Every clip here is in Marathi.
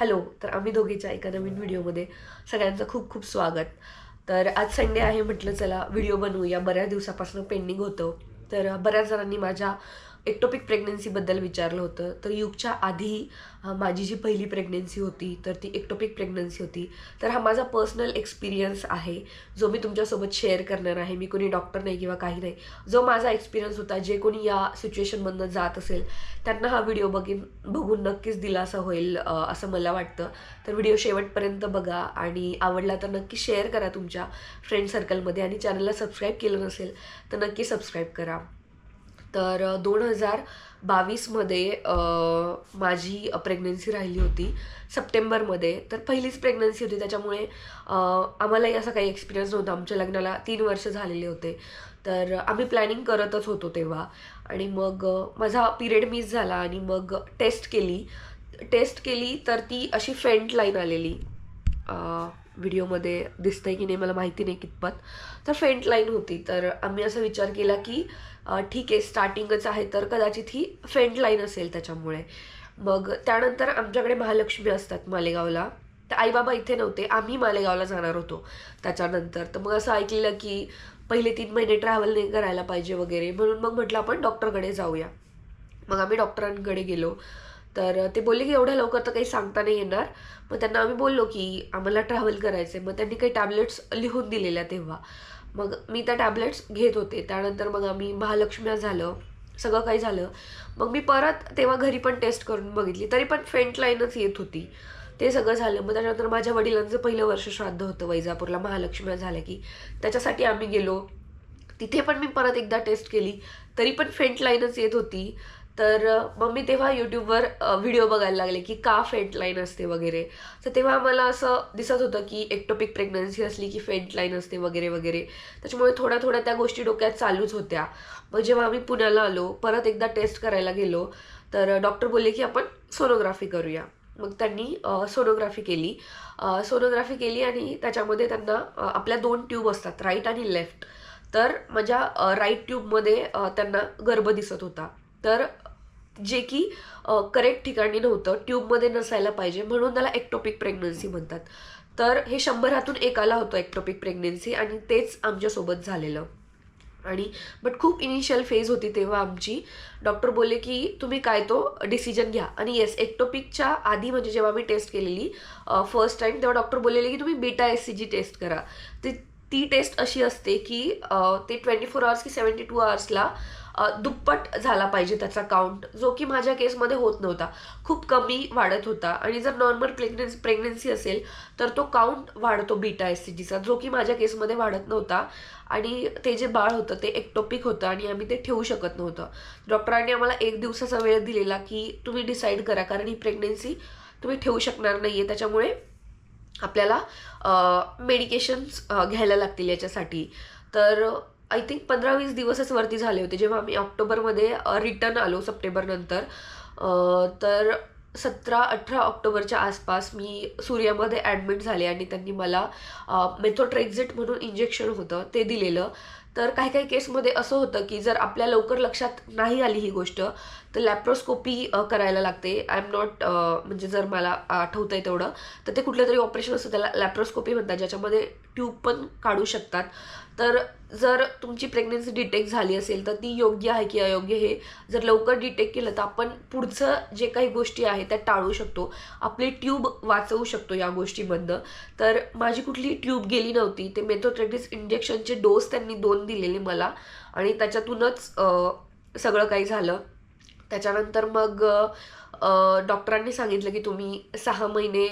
हॅलो तर आम्ही दोघीच्या एका नवीन व्हिडिओमध्ये सगळ्यांचं खूप खूप स्वागत. तर आज संडे आहे म्हटलं चला व्हिडिओ बनवूया. बऱ्याच दिवसापासून पेंडिंग होतं. तर बऱ्याच जणांनी माझ्या एक्टोपिक प्रेग्नन्सीबद्दल विचारलं होतं. तर युगच्या आधी माझी जी पहिली प्रेग्नन्सी होती तर ती एक्टोपिक प्रेग्नन्सी होती. तर हा माझा पर्सनल एक्सपिरियन्स आहे जो मी तुमच्यासोबत शेअर करणार आहे. मी कोणी डॉक्टर नाही किंवा काही नाही. जो माझा एक्सपिरियन्स होता जे कोणी या सिच्युएशनमधनं जात असेल त्यांना हा व्हिडिओ बघीन बघून नक्कीच दिलासा होईल असं मला वाटतं. तर व्हिडिओ शेवटपर्यंत बघा आणि आवडला तर नक्की शेअर करा तुमच्या फ्रेंड सर्कलमध्ये आणि चॅनलला सबस्क्राईब केलं नसेल तर नक्की सबस्क्राईब करा. तर दोन हजार बावीसमध्ये माझी प्रेग्नन्सी राहिली होती सप्टेंबरमध्ये. तर पहिलीच प्रेग्नन्सी होती त्याच्यामुळे आम्हालाही असा काही एक्सपिरियन्स नव्हता. आमच्या लग्नाला तीन वर्ष झालेले होते. तर आम्ही प्लॅनिंग करतच होतो तेव्हा. आणि मग माझा पिरियड मिस झाला आणि मग टेस्ट केली. टेस्ट केली तर ती अशी फेंट लाईन आलेली. व्हिडिओमध्ये व्हिडिओमध्ये दिसतंय की नाही मला माहिती नाही कितपत. तर फेंट लाईन होती. तर आम्ही असा विचार केला की ठीक आहे स्टार्टिंगच आहे तर कदाचित ही फेंट लाईन असेल त्याच्यामुळे. मग त्यानंतर आमच्याकडे महालक्ष्मी असतात मालेगावला. तर आईबाबा इथे नव्हते. आम्ही मालेगावला जाणार होतो त्याच्यानंतर. तर मग असं ऐकलेलं की पहिले तीन महिने ट्रॅव्हल नाही करायला पाहिजे वगैरे. म्हणून मग म्हटलं आपण डॉक्टरकडे जाऊया. मग आम्ही डॉक्टरांकडे गेलो. तर ते बोलले की एवढ्या लवकर तर काही सांगता नाही येणार. मग त्यांना आम्ही बोललो की आम्हाला ट्रॅव्हल करायचं आहे मग त्यांनी काही टॅबलेट्स लिहून दिलेल्या तेव्हा. मग मी त्या टॅबलेट्स घेत होते. त्यानंतर मग आम्ही महालक्ष्म्या झालं. सगळं काही झालं. मग मी परत तेव्हा घरी पण टेस्ट करून बघितली. तरी पण फेंट लाईनच येत होती. ते सगळं झालं. मग त्याच्यानंतर माझ्या वडिलांचं पहिलं वर्ष श्राद्ध होतं वैजापूरला. महालक्ष्म्या झालं की. त्याच्यासाठी आम्ही गेलो. तिथे पण मी परत एकदा टेस्ट केली. तरी पण फेंट लाईनच येत होती. तर मग मी तेव्हा यूट्यूबवर व्हिडिओ बघायला लागले की का फेंटलाईन असते वगैरे. तर तेव्हा मला असं दिसत होतं की एक्टोपिक प्रेग्नन्सी असली की फेंटलाईन असते वगैरे वगैरे. त्याच्यामुळे थोड्या थोड्या त्या गोष्टी डोक्यात चालूच होत्या. मग जेव्हा आम्ही पुण्याला आलो परत एकदा टेस्ट करायला गेलो तर डॉक्टर बोलले की आपण सोनोग्राफी करूया. मग त्यांनी सोनोग्राफी केली. सोनोग्राफी केली आणि त्याच्यामध्ये त्यांना आपल्या दोन ट्यूब असतात राईट आणि लेफ्ट तर माझ्या राईट ट्यूबमध्ये त्यांना गर्भ दिसत होता. तर जे की करेक्ट ठिकाणी नव्हतं ट्यूबमध्ये नसायला पाहिजे म्हणून त्याला एक्टोपिक प्रेग्नन्सी म्हणतात. तर हे शंभरातून एकाला होतं एक्टोपिक प्रेग्नन्सी आणि तेच आमच्यासोबत झालेलं. आणि बट खूप इनिशियल फेज होती तेव्हा आमची. डॉक्टर बोलले की तुम्ही काय तो डिसिजन घ्या. आणि येस एक्टोपिकच्या आधी म्हणजे जेव्हा मी टेस्ट केलेली फर्स्ट टाईम तेव्हा डॉक्टर बोललेले की तुम्ही beta S C G test करा. ती ती टेस्ट अशी असते की ते ट्वेंटी फोर आवर्स की सेवन्टी टू आवर्सला दुप्पट झाला पाहिजे त्याचा काउंट जो की माझ्या केसमध्ये होत नव्हता. खूप कमी वाढत होता आणि जर नॉर्मल प्रेग्नेन्स प्रेग्नेन्सी असेल तर तो काउंट वाढतो बीटा एस सी जीचा जो की माझ्या केसमध्ये वाढत नव्हता. आणि ते जे बाळ होतं ते एक्टोपिक होतं आणि आम्ही ते ठेवू शकत नव्हतं. डॉक्टरांनी आम्हाला एक दिवसाचा वेळ दिलेला की तुम्ही डिसाईड करा कारण ही प्रेग्नेन्सी तुम्ही ठेवू शकणार नाही आहे त्याच्यामुळे आपल्याला मेडिकेशन्स घ्यायला लागतील याच्यासाठी. तर आय थिंक पंधरा वीस दिवसच वरती झाले होते. जेव्हा आम्ही ऑक्टोबरमध्ये रिटर्न आलो सप्टेंबरनंतर तर सतरा अठरा ऑक्टोबरच्या आसपास मी सूर्यामध्ये ॲडमिट झाले आणि त्यांनी मला मेथोट्रेक्झिट म्हणून इंजेक्शन होतं ते दिलेलं. तर काही काही केसमध्ये असं होतं की जर आपल्या लवकर लक्षात नाही आली ही गोष्ट तर लॅप्रोस्कोपी करायला लागते. आय एम नॉट म्हणजे जर मला आठवतं आहे तेवढं तर ते कुठलं तरी ऑपरेशन असतं त्याला लॅप्रोस्कोपी म्हणतात ज्याच्यामध्ये ट्यूब पण काढू शकतात. तर जर तुमची प्रेग्नन्सी डिटेक्ट झाली असेल तर ती योग्य आहे की अयोग्य हे जर लवकर डिटेक्ट केलं तर आपण पुढचं जे काही गोष्टी आहेत त्या टाळू शकतो. आपली ट्यूब वाचवू शकतो या गोष्टीमधनं. तर माझी कुठली ट्यूब गेली नव्हती ते मेथोट्रेटिस इंजेक्शनचे डोस त्यांनी दोन दिलेली मला. आणि त्याच्यातूनच सगळं काही झालं. त्याच्यानंतर मग डॉक्टरांनी सांगितलं की तुम्ही सहा महिने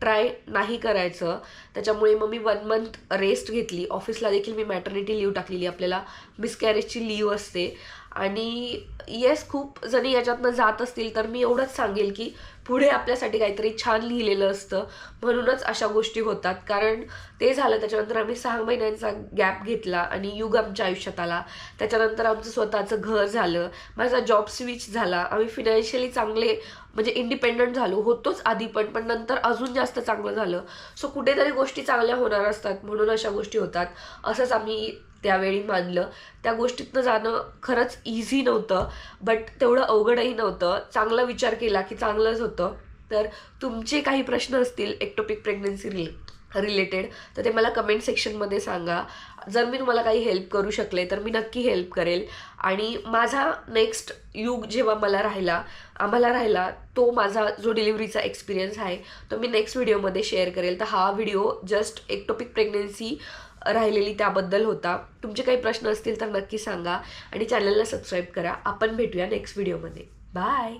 ट्राय नाही करायचं. त्याच्यामुळे मग मी वन मंथ रेस्ट घेतली. ऑफिसला देखील मी मॅटर्निटी लीव टाकलेली आपल्याला. मिसकॅरेजची लीव असते. आणि येस खूप जणी याच्यातनं जात असतील तर मी एवढंच सांगेल की पुढे आपल्यासाठी काहीतरी छान लिहिलेलं असतं. म्हणूनच अशा गोष्टी होतात. कारण ते झालं त्याच्यानंतर आम्ही सहा महिन्यांचा गॅप घेतला आणि युग आमच्या आयुष्यात आला. त्याच्यानंतर आमचं स्वतःचं घर झालं. माझा जॉब स्विच झाला. आम्ही फिनान्शियली चांगले म्हणजे इंडिपेंडंट झालो. होतोच आधी पण पण नंतर अजून जास्त चांगलं झालं. सो कुठेतरी गोष्टी चांगल्या होणार असतात म्हणून अशा गोष्टी होतात. असंच आम्ही त्यावेळी मानलं. त्या गोष्टीतनं जाणं खरंच इझी नव्हतं बट तेवढं अवघडही नव्हतं. चांगला विचार केला की चांगलंच होतं. तर तुमचे काही प्रश्न असतील एक्टोपिक प्रेग्नन्सी रिले रिलेटेड तर ते मला कमेंट सेक्शनमध्ये सांगा. जर मी तुम्हाला काही हेल्प करू शकले तर मी नक्की हेल्प करेल. आणि माझा नेक्स्ट युग जेव्हा मला राहिला आम्हाला राहिला तो माझा जो डिलिव्हरीचा एक्सपिरियन्स आहे तो मी नेक्स्ट व्हिडिओमध्ये शेअर करेल. तर हा व्हिडिओ जस्ट एक्टोपिक प्रेग्नेन्सी राहिलेली त्याबद्दल होता. तुमचे काही प्रश्न असतील तर नक्की सांगा आणि चॅनलला सबस्क्राईब करा. आपण भेटूया नेक्स्ट व्हिडिओमध्ये बाय